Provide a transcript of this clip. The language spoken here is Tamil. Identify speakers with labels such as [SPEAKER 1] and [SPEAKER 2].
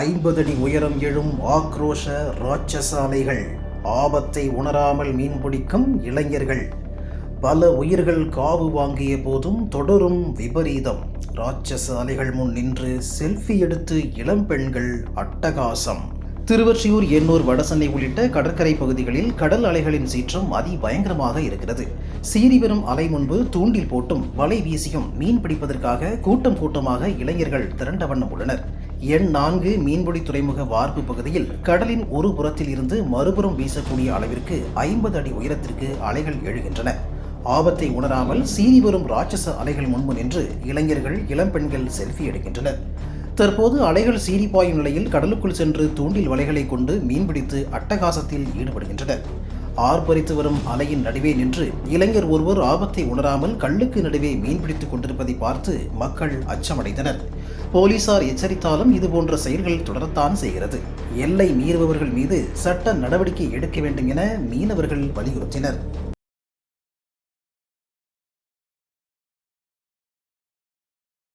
[SPEAKER 1] ஐம்பது அடி உயரம் எழும் ஆக்ரோஷ ராட்சச அலைகள் ஆபத்தை உணராமல் மீன்பிடிக்கும் இளைஞர்கள். பல உயிர்கள் காவு வாங்கிய போதும் தொடரும் விபரீதம். ராட்சச அலைகள் முன் நின்று செல்ஃபி எடுத்து இளம் பெண்கள் அட்டகாசம். திருவற்றியூர் எண்ணூர் வடசென்னை உள்ளிட்ட கடற்கரை பகுதிகளில் கடல் அலைகளின் சீற்றம் அதிபயங்கரமாக இருக்கிறது. சீறி வரும் அலை முன்பு தூண்டில் போட்டும் வலை வீசியும் மீன் பிடிப்பதற்காக கூட்டம் கூட்டமாக இளைஞர்கள் திரண்ட வண்ணம் உள்ளனர். எண் நான்கு மீன்பிடி துறைமுக வார்ப்பு பகுதியில் கடலின் ஒரு புறத்தில் இருந்து மறுபுறம் வீசக்கூடிய அளவிற்கு ஐம்பது அடி உயரத்திற்கு அலைகள் எழுகின்றன. ஆபத்தை உணராமல் சீறி வரும் ராட்சச அலைகள் முன்பு நின்று இளைஞர்கள் இளம்பெண்கள் செல்ஃபி எடுக்கின்றனர். தற்போது அலைகள் சீறி பாயும் நிலையில் கடலுக்குள் சென்று தூண்டில் வலைகளை கொண்டு மீன்பிடித்து அட்டகாசத்தில் ஈடுபடுகின்றனர். ஆர்ப்பரித்து வரும் அலையின் நடுவே நின்று இளைஞர் ஒருவர் ஆபத்தை உணராமல் கல்லுக்கு நடுவே மீன்பிடித்துக் கொண்டிருப்பதை பார்த்து மக்கள் அச்சமடைந்தனர். போலீசார் எச்சரித்தாலும் இதுபோன்ற செயல்கள் தொடரத்தான் செய்கிறது. எல்லை மீறுபவர்கள் மீது சட்ட நடவடிக்கை எடுக்க வேண்டும் என மீனவர்கள் வலியுறுத்தினர்.